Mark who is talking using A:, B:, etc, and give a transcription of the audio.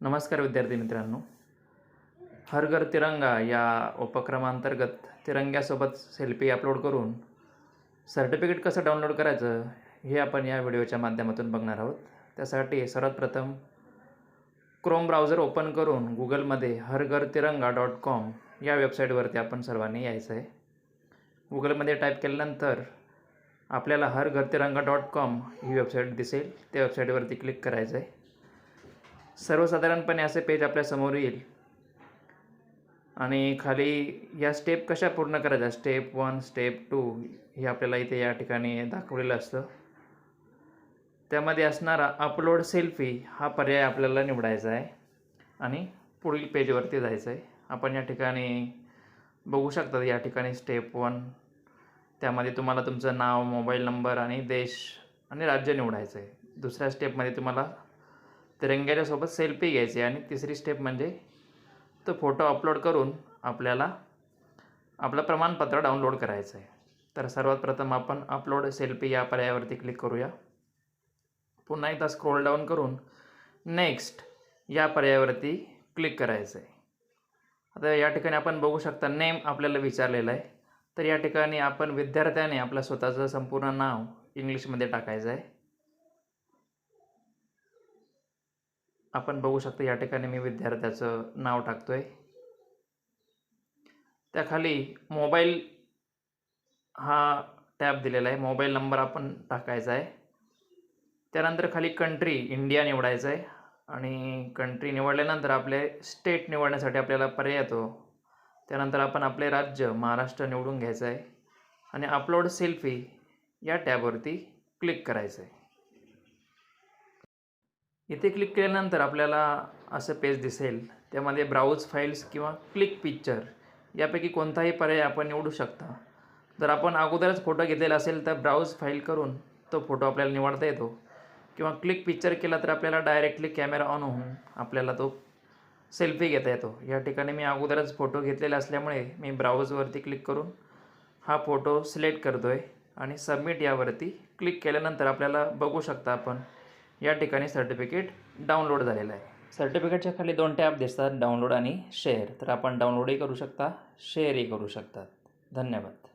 A: नमस्कार विद्यार्थी मित्रांनो. हर घर तिरंगा या उपक्रमांतर्गत तिरंग्यासोबत सेल्फी अपलोड करून सर्टिफिकेट कसं डाउनलोड करायचं हे आपण या व्हिडिओच्या माध्यमातून बघणार आहोत. त्यासाठी सर्वात प्रथम क्रोम ब्राउझर ओपन करून गुगलमध्ये हर घर तिरंगा डॉट कॉम या वेबसाईटवरती आपण सर्वांनी यायचं आहे गुगलमध्ये टाईप केल्यानंतर आपल्याला हर घर तिरंगा डॉट कॉम ही वेबसाईट दिसेल. त्या वेबसाईटवरती क्लिक करायचं आहे सर्वसाधारणपणे असे पेज आपल्यासमोर येईल. आणि खाली या स्टेप कशा पूर्ण करायच्या? स्टेप वन स्टेप टू हे आपल्याला इथे या ठिकाणी दाखवलेलं असतं. त्यामध्ये असणारा अपलोड सेल्फी हा पर्याय आपल्याला निवडायचा आहे. आणि पुढील पेजवरती जायचं आहे. आपण या ठिकाणी बघू शकता या ठिकाणी स्टेप वन त्यामध्ये तुम्हाला तुमचं नाव मोबाईल नंबर आणि देश आणि राज्य निवडायचं आहे. दुसऱ्या स्टेपमध्ये तुम्हाला तिरंग्याच्यासोबत सेल्फी घ्यायची आणि तिसरी स्टेप म्हणजे तो फोटो अपलोड करून आपल्याला आपलं प्रमाणपत्र डाउनलोड करायचं आहे तर सर्वात प्रथम आपण अपलोड सेल्फी या पर्यायावरती क्लिक करूया. पुन्हा एकदा स्क्रोल डाऊन करून नेक्स्ट या पर्यायावरती क्लिक करायचं आहे आता या ठिकाणी आपण बघू शकता नेम आपल्याला विचारलेलं आहे. तर या ठिकाणी आपण विद्यार्थ्याने आपलं स्वतःचं संपूर्ण नाव इंग्लिशमध्ये टाकायचं आहे आपण बघू शकता या ठिकाणी मी विद्यार्थ्याचं नाव टाकतो आहे त्याखाली मोबाईल हा टॅब दिलेला आहे. मोबाईल नंबर आपण टाकायचा आहे. त्यानंतर खाली कंट्री इंडिया निवडायचं आहे. आणि कंट्री निवडल्यानंतर आपले स्टेट निवडण्यासाठी आपल्याला पर्याय येतो. त्यानंतर आपण आपले राज्य महाराष्ट्र निवडून घ्यायचं आहे. आणि अपलोड सेल्फी या टॅबवरती क्लिक करायचं आहे. इथे क्लिक केल्यानंतर आपल्याला असं पेज दिसेल. त्यामध्ये ब्राउज फाईल्स किंवा क्लिक पिक्चर यापैकी कोणताही पर्याय आपण निवडू शकता. जर आपण अगोदरच फोटो घेतलेला असेल तर ब्राउज फाईल करून तो फोटो आपल्याला निवडता येतो. किंवा क्लिक पिक्चर केला तर आपल्याला डायरेक्टली कॅमेरा ऑन होऊन आपल्याला तो सेल्फी घेता येतो. या ठिकाणी मी अगोदरच फोटो घेतलेला असल्यामुळे मी ब्राउजवरती क्लिक करून हा फोटो सिलेक्ट करतो आहे आणि सबमिट यावरती क्लिक केल्यानंतर आपल्याला बघू शकता आपण. या ठिकाणी सर्टिफिकेट डाउनलोड झालेलं आहे. सर्टिफिकेटच्या खाली दोन टॅब दिसतात डाउनलोड आणि शेअर. तर आपण डाउनलोडही करू शकता शेअरही करू शकतात धन्यवाद.